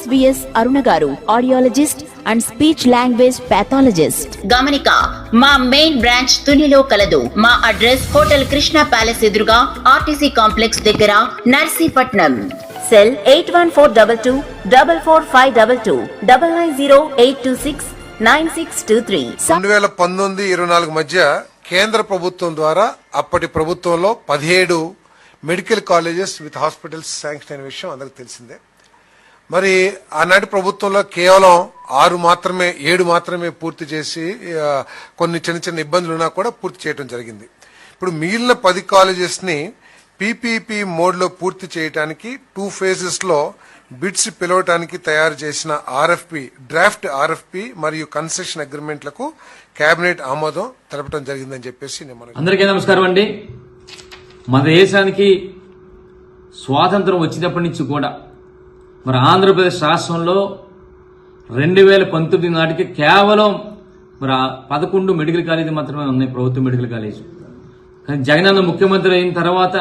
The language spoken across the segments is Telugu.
RSVS Aruna garu audiologist and speech language pathologist. గమనిక మా మెయిన్ బ్రాంచ్ తునిలో కలదు. మా అడ్రస్ హోటల్ కృష్ణ ప్యాలెస్ ఎదురుగా ఆర్టీసీ కాంప్లెక్స్ దగ్గర Narsipatnam. Cell eight one four double two double four five double two double nine zero eight two six nine six two three. రెండు వేల పంతొమ్మిది ఇరవై నాలుగు మధ్య కేంద్ర ప్రభుత్వం ద్వారా అప్పటి ప్రభుత్వంలో పదిహేడు medical colleges with hospitals sanction అయిన విషయం అందరికి తెలిసిందే. మరి ఆనాటి ప్రభుత్వంలో కేవలం ఆరు మాత్రమే ఏడు మాత్రమే పూర్తి చేసి కొన్ని చిన్న చిన్న ఇబ్బందులు ఉన్నా కూడా పూర్తి చేయడం జరిగింది. ఇప్పుడు మిగిలిన పది కాలేజెస్ని పీపీపీ మోడ్లో పూర్తి చేయడానికి టూ ఫేజెస్లో బిడ్స్ పిలవటానికి తయారు చేసిన ఆర్ఎఫ్పి డ్రాఫ్ట్ ఆర్ఎఫ్పి మరియు కన్సెషన్ అగ్రిమెంట్లకు కేబినెట్ ఆమోదం తెలపడం జరిగిందని చెప్పేసి నేను అందరికీ నమస్కారం అండి. మన దేశానికి స్వాతంత్రం వచ్చినప్పటి నుంచి కూడా మరి ఆంధ్రప్రదేశ్ రాష్ట్రంలో రెండు వేల పంతొమ్మిది నాటికి కేవలం మరి పదకొండు మెడికల్ కాలేజీ మాత్రమే ఉన్నాయి ప్రభుత్వ మెడికల్ కాలేజీ కానీ జగనన్న ముఖ్యమంత్రి అయిన తర్వాత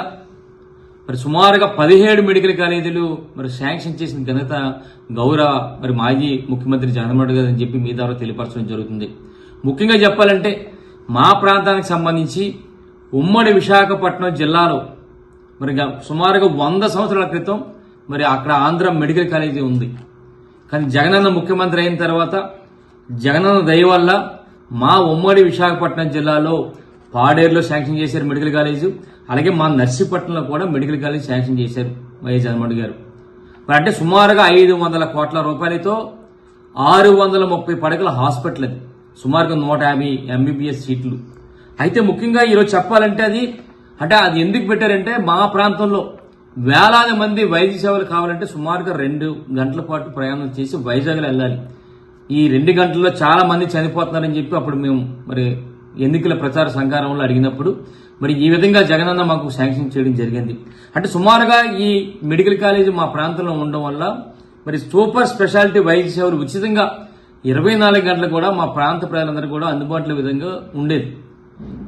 మరి సుమారుగా పదిహేడు మెడికల్ కాలేజీలు మరి శాంక్షన్ చేసిన ఘనత గౌరవ మరి మాజీ ముఖ్యమంత్రి జగన్మోహన్ రెడ్డి గారు అని చెప్పి మీ ద్వారా తెలియపరచడం జరుగుతుంది. ముఖ్యంగా చెప్పాలంటే మా ప్రాంతానికి సంబంధించి ఉమ్మడి విశాఖపట్నం జిల్లాలో మరి సుమారుగా వంద సంవత్సరాల క్రితం మరి అక్కడ ఆంధ్ర మెడికల్ కాలేజీ ఉంది. కానీ జగనన్న ముఖ్యమంత్రి అయిన తర్వాత జగనన్న దయ వల్ల మా ఉమ్మడి విశాఖపట్నం జిల్లాలో పాడేరులో శాంక్షన్ చేశారు మెడికల్ కాలేజు. అలాగే మా నర్సీపట్నంలో కూడా మెడికల్ కాలేజ్ శాంక్షన్ చేశారు వైఎస్ జగన్మోహన్ గారు. మరి అంటే సుమారుగా ఐదు వందల కోట్ల రూపాయలతో ఆరు వందల ముప్పై పడకల హాస్పిటల్ అది. సుమారుగా నూట యాభై ఎంబీబీఎస్ సీట్లు. అయితే ముఖ్యంగా ఈరోజు చెప్పాలంటే అది అంటే అది ఎందుకు పెట్టారంటే మా ప్రాంతంలో వేలాది మంది వైద్య సేవలు కావాలంటే సుమారుగా రెండు గంటల పాటు ప్రయాణం చేసి వైజాగ్లో వెళ్ళాలి. ఈ రెండు గంటల్లో చాలా మంది చనిపోతున్నారని చెప్పి అప్పుడు మేము మరి ఎన్నికల ప్రచార సంఘారంలో అడిగినప్పుడు మరి ఈ విధంగా జగనన్న మాకు శాంక్షన్ చేయడం జరిగింది. అంటే సుమారుగా ఈ మెడికల్ కాలేజీ మా ప్రాంతంలో ఉండడం వల్ల మరి సూపర్ స్పెషాలిటీ వైద్య సేవలు ఉచితంగా ఇరవై నాలుగు గంటలు కూడా మా ప్రాంత ప్రజలందరూ కూడా అందుబాటులో విధంగా ఉండేది.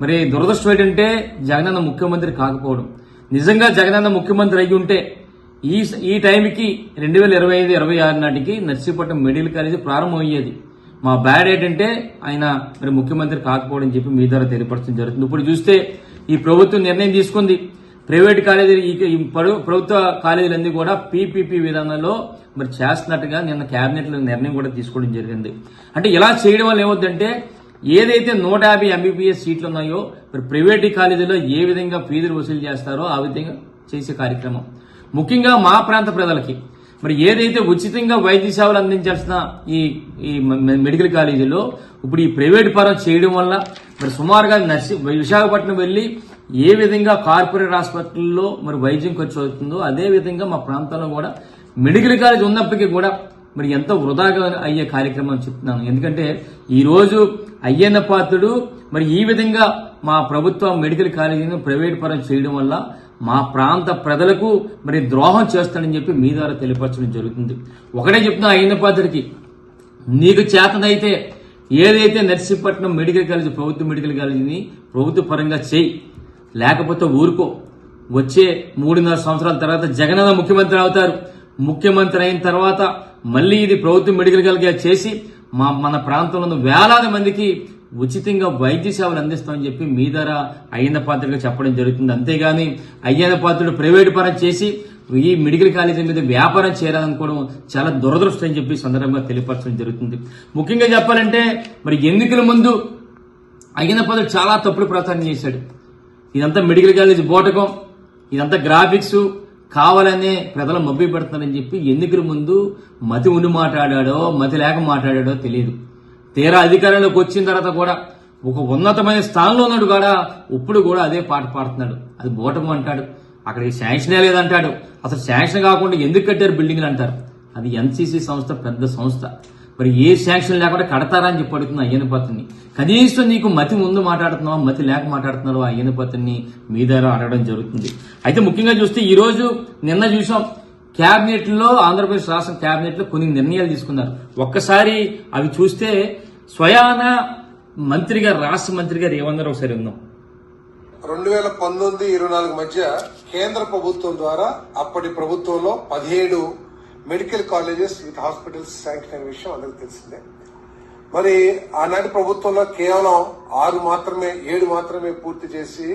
మరి దురదృష్టం ఏంటంటే జగనన్న ముఖ్యమంత్రి కాకపోవడం. నిజంగా జగనన్న ముఖ్యమంత్రి అయి ఉంటే ఈ ఈ టైంకి రెండు వేల ఇరవై ఐదు ఇరవై ఆరు నాటికి నర్సీపట్నం మెడికల్ కాలేజీ ప్రారంభమయ్యేది. మా బ్యాడ్ ఏంటంటే ఆయన మరి ముఖ్యమంత్రి కాకపోవడం చెప్పి మీ ద్వారా తెలియపరచడం జరుగుతుంది. ఇప్పుడు చూస్తే ఈ ప్రభుత్వం నిర్ణయం తీసుకుంది. ప్రైవేట్ కాలేజీలు ఈ పడు- ప్రభుత్వ కాలేజీలన్నీ కూడా పీపీపీ విధానంలో మరి చేస్తున్నట్టుగా నిన్న క్యాబినెట్లో నిర్ణయం కూడా తీసుకోవడం జరిగింది. అంటే ఇలా చేయడం వల్ల ఏమవుతుందంటే ఏదైతే నూట యాభై ఎంబీబీఎస్ సీట్లు ఉన్నాయో మరి ప్రైవేట్ కాలేజీలో ఏ విధంగా ఫీజులు వసూలు చేస్తారో ఆ విధంగా చేసే కార్యక్రమం. ముఖ్యంగా మా ప్రాంత ప్రజలకి మరి ఏదైతే ఉచితంగా వైద్య సేవలు అందించాల్సిన ఈ ఈ మెడికల్ కాలేజీలో ఇప్పుడు ఈ ప్రైవేట్ పరం చేయడం వల్ల మరి సుమారుగా నర్సి విశాఖపట్నం వెళ్ళి ఏ విధంగా కార్పొరేట్ హాస్పిటల్లో మరి వైద్యం ఖర్చు అవుతుందో అదే విధంగా మా ప్రాంతంలో కూడా మెడికల్ కాలేజ్ ఉన్నప్పటికీ కూడా మరి ఎంతో వృధాగా అయ్యే కార్యక్రమం చెప్తున్నాను. ఎందుకంటే ఈరోజు అయ్యన్న పాత్రుడు మరి ఈ విధంగా మా ప్రభుత్వ మెడికల్ కాలేజీని ప్రైవేట్ పరం చేయడం వల్ల మా ప్రాంత ప్రజలకు మరి ద్రోహం చేస్తాడని చెప్పి మీ ద్వారా తెలియపరచడం జరుగుతుంది. ఒకటే చెప్తున్నా అయ్యన్న పాత్రుడికి నీకు చేతనైతే ఏదైతే నర్సీపట్నం మెడికల్ కాలేజ్ ప్రభుత్వ మెడికల్ కాలేజీని ప్రభుత్వ పరంగా చేయి. లేకపోతే ఊరుకో. వచ్చే మూడున్నర సంవత్సరాల తర్వాత జగనన్న ముఖ్యమంత్రి అవుతారు. ముఖ్యమంత్రి అయిన తర్వాత మళ్ళీ ఇది ప్రభుత్వ మెడికల్ కాలేజ్ చేసి మా మన ప్రాంతంలో ఉన్న వేలాది మందికి ఉచితంగా వైద్య సేవలు అందిస్తామని చెప్పి మీ ధర అయ్యన్న పాత్రగా చెప్పడం జరుగుతుంది. అంతేగాని అయ్యన్న పాత్రుడు ప్రైవేటు పరం చేసి ఈ మెడికల్ కాలేజీ మీద వ్యాపారం చేయాలనుకోవడం చాలా దురదృష్టం అని చెప్పి సందర్భంగా తెలియపరచడం జరుగుతుంది. ముఖ్యంగా చెప్పాలంటే మరి ఎన్నికల ముందు అయిన పాత్ర చాలా తప్పుడు ప్రచారం చేశాడు. ఇదంతా మెడికల్ కాలేజ్ బోటకం ఇదంతా గ్రాఫిక్స్ కావాలనే ప్రజలు మబ్బి పెడుతున్నారని చెప్పి ఎన్నికల ముందు మతి ఉండి మాట్లాడాడో మతి లేక మాట్లాడాడో తెలియదు. తీరా అధికారంలోకి వచ్చిన తర్వాత కూడా ఒక ఉన్నతమైన స్థానంలో ఉన్నాడు కూడా ఇప్పుడు కూడా అదే పాట పాడుతున్నాడు. అది బోటం అంటాడు అక్కడికి శాంక్షనే లేదంటాడు అసలు శాంక్షన్ కాకుండా ఎందుకు కట్టారు బిల్డింగ్లు అంటారు. అది ఎన్సీసీ సంస్థ పెద్ద సంస్థ. మరి ఏ శాంక్షన్ లేకుండా కడతారని చెప్పి అడుగుతున్నా అయ్యన పత్రిని. కనీసం నీకు మతి ముందు మాట్లాడుతున్నావా మతి లేక మాట్లాడుతున్నావు అయ్యన పత్రిని మీ ద్వారా అడగడం జరుగుతుంది. అయితే ముఖ్యంగా చూస్తే ఈరోజు నిన్న చూసాం క్యాబినెట్లో లో ఆంధ్రప్రదేశ్ రాష్ట్ర క్యాబినెట్లో లో కొన్ని నిర్ణయాలు తీసుకున్నారు. ఒక్కసారి అవి చూస్తే స్వయాన మంత్రిగా రాష్ట్ర మంత్రి గారు ఒకసారి ఉన్నాం రెండు వేల పంతొమ్మిది ఇరవై నాలుగు మధ్య కేంద్ర ప్రభుత్వం ద్వారా అప్పటి ప్రభుత్వంలో పదిహేడు medical colleges with hospitals sanction అనే విషయం అందరికి తెలిసిందే. మరి ఆనాటి ప్రభుత్వంలో కేవలం ఆరు మాత్రమే ఏడు మాత్రమే పూర్తి చేసి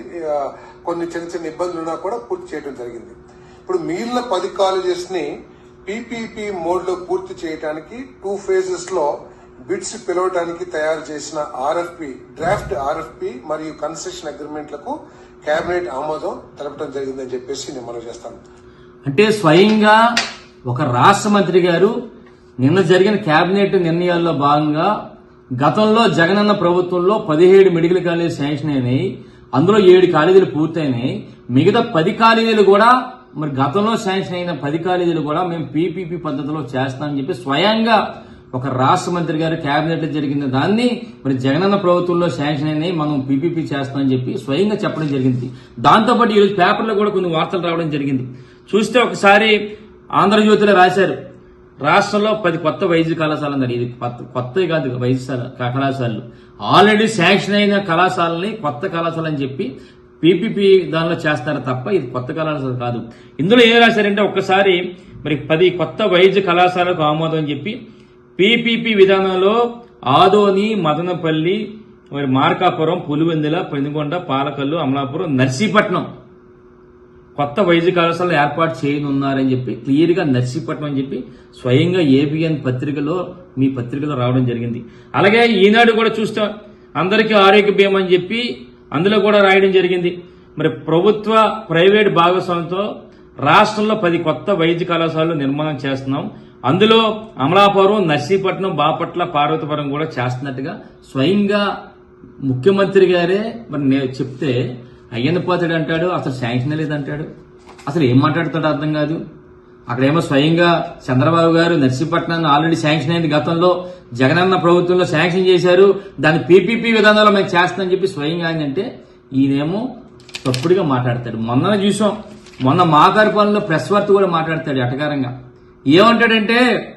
కొన్ని చిన్న చిన్న ఇబ్బందులు ఉన్నా కూడా పూర్తి చేయడం జరిగింది. ఇప్పుడు మిగిలిన పది కాలేజెస్ని పీపీపీ మోడ్లో పూర్తి చేయడానికి టూ ఫేజెస్లో బిడ్స్ పిలవడానికి తయారు చేసిన ఆర్ఎఫ్పి డ్రాఫ్ట్ ఆర్ఎఫ్పి మరియు కన్సెషన్ అగ్రిమెంట్లకు కేబినెట్ ఆమోదం తెలపడం జరిగిందని చెప్పేసి నేను మనం చేస్తాను. అంటే స్వయంగా ఒక రాష్ట్ర మంత్రి గారు నిన్న జరిగిన కేబినెట్ నిర్ణయాల్లో భాగంగా గతంలో జగనన్న ప్రభుత్వంలో పదిహేడు మెడికల్ కాలేజీ శాంక్షన్ అయినాయి. అందులో ఏడు కాలేజీలు పూర్తయినాయి. మిగతా పది కాలేజీలు కూడా మరి గతంలో శాంక్షన్ అయిన పది కాలేజీలు కూడా మేము పీపీపీ పద్ధతిలో చేస్తామని చెప్పి స్వయంగా ఒక రాష్ట్ర మంత్రి గారు కేబినెట్లో జరిగిన దాన్ని మరి జగనన్న ప్రభుత్వంలో శాంక్షన్ అయినాయి. మనం పీపీపీ చేస్తామని చెప్పి స్వయంగా చెప్పడం జరిగింది. దాంతోపాటు ఈరోజు పేపర్లో కూడా కొన్ని వార్తలు రావడం జరిగింది. చూస్తే ఒకసారి ఆంధ్రజ్యోతిలో రాశారు. రాష్ట్రంలో పది కొత్త వైద్య కళాశాలలు ఉన్నాయి. ఇది కొత్త- కొత్తవి కాదు వైద్యశాల కళాశాలలు. ఆల్రెడీ శాంక్షన్ అయిన కళాశాలని కొత్త కళాశాల అని చెప్పి పీపీపీ దానిలో చేస్తారు తప్ప ఇది కొత్త కళాశాల కాదు. ఇందులో ఏం రాశారంటే ఒక్కసారి మరి పది కొత్త వైద్య కళాశాలకు ఆమోదం అని చెప్పి పీపీపీ విధానంలో ఆదోని మదనపల్లి మరి మార్కాపురం పులివెందుల పెనుగొండ పాలకల్లు అమలాపురం నర్సీపట్నం కొత్త వైద్య కళాశాల ఏర్పాటు చేయనున్నారని చెప్పి క్లియర్గా నర్సీపట్నం అని చెప్పి స్వయంగా ఏబిఎన్ పత్రికలో మీ పత్రికలో రావడం జరిగింది. అలాగే ఈనాడు కూడా చూస్తే అందరికీ ఆరోగ్య బీమా అని చెప్పి అందులో కూడా రాయడం జరిగింది. మరి ప్రభుత్వ ప్రైవేట్ భాగస్వామ్యంతో రాష్ట్రంలో పది కొత్త వైద్య కళాశాలలు నిర్మాణం చేస్తున్నాం. అందులో అమలాపురం నర్సీపట్నం బాపట్ల పార్వతీపురం కూడా చేస్తున్నట్టుగా స్వయంగా ముఖ్యమంత్రి గారే మరి నేను చెప్తే అయ్యన్న పోతాడు అంటాడు అసలు శాంక్షన్ లేదంటాడు. అసలు ఏం మాట్లాడుతాడో అర్థం కాదు. అక్కడేమో స్వయంగా చంద్రబాబు గారు నర్సీపట్నాన్ని ఆల్రెడీ శాంక్షన్ అయింది గతంలో. జగనన్న ప్రభుత్వంలో శాంక్షన్ చేశారు. దాన్ని పీపీపీ విధానంలో మేము చేస్తామని చెప్పి స్వయంగా అంటే ఈయనేమో తప్పుడుగా మాట్లాడతాడు. మొన్న చూసాం. మొన్న మాకారిపాలెంలో ప్రెస్ వార్త కూడా మాట్లాడతాడు అటకారంగా. ఏమంటాడంటే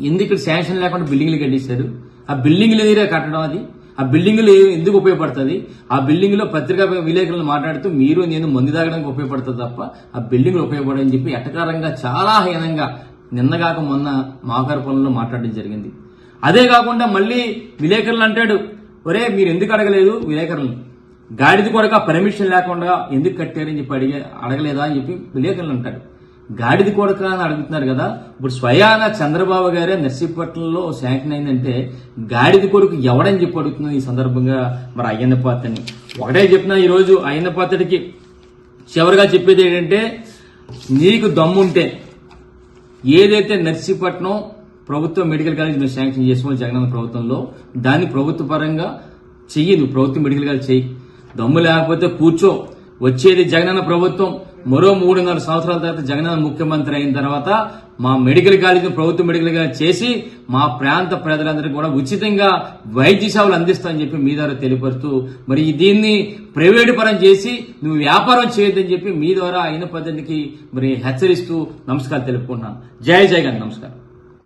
ఎందుకు ఇక్కడ శాంక్షన్ లేకుండా బిల్డింగ్లు కట్టేశారు? ఆ బిల్డింగ్లు ఎదిరే కట్టడం అది. ఆ బిల్డింగ్లు ఎందుకు ఉపయోగపడుతుంది? ఆ బిల్డింగ్లో పత్రికా విలేకరులు మాట్లాడుతూ మీరు నేను మందు తాగడానికి ఉపయోగపడుతుంది తప్ప ఆ బిల్డింగ్లు ఉపయోగపడని చెప్పి ఎటకారంగా చాలా హీనంగా నిన్నగాక మొన్న మాకారు పనులను మాట్లాడడం జరిగింది. అదే కాకుండా మళ్ళీ విలేకరులు అంటాడు ఒరే మీరు ఎందుకు అడగలేదు విలేకరులు గాడిద కొడక పర్మిషన్ లేకుండా ఎందుకు కట్టారని చెప్పి అడిగే అడగలేదా అని చెప్పి విలేకరులు అంటాడు. గాడిది కొడక అని అడుగుతున్నారు కదా. ఇప్పుడు స్వయాన చంద్రబాబు గారే నర్సీపట్నంలో శాంక్షన్ అయిందంటే గాడిది కొడుకు ఎవడని చెప్పి అడుగుతున్నది ఈ సందర్భంగా మరి అయ్యన్న పాత్రని. ఒకటే చెప్పిన ఈరోజు రోజు అయ్యన్న పాత్రకి చివరిగా చెప్పేది ఏంటంటే నీకు దమ్ముంటే ఏదైతే నర్సీపట్నం ప్రభుత్వ మెడికల్ కాలేజ్ మీరు శాంక్షన్ చేసుకోవాలి జగనన్న ప్రభుత్వంలో దాన్ని ప్రభుత్వ పరంగా చెయ్యి నువ్వు ప్రభుత్వం మెడికల్ కాలేజ్ చెయ్యి. దమ్ము లేకపోతే కూర్చో. వచ్చేది జగనన్న ప్రభుత్వం. మరో మూడున్నర సంవత్సరాల తర్వాత జగనన్న ముఖ్యమంత్రి అయిన తర్వాత మా మెడికల్ కాలేజ్ ప్రభుత్వ మెడికల్ కాలేజ్ చేసి మా ప్రాంత ప్రజలందరికీ కూడా ఉచితంగా వైద్య సేవలు అందిస్తామని చెప్పి మీ ద్వారా తెలియపరుస్తూ మరి దీన్ని ప్రైవేటు పరం చేసి నువ్వు వ్యాపారం చేయొద్దని చెప్పి మీ ద్వారా అయిన పద్ధతికి మరి హెచ్చరిస్తూ నమస్కారం తెలుపుకుంటున్నాను. జై జై గారు నమస్కారం.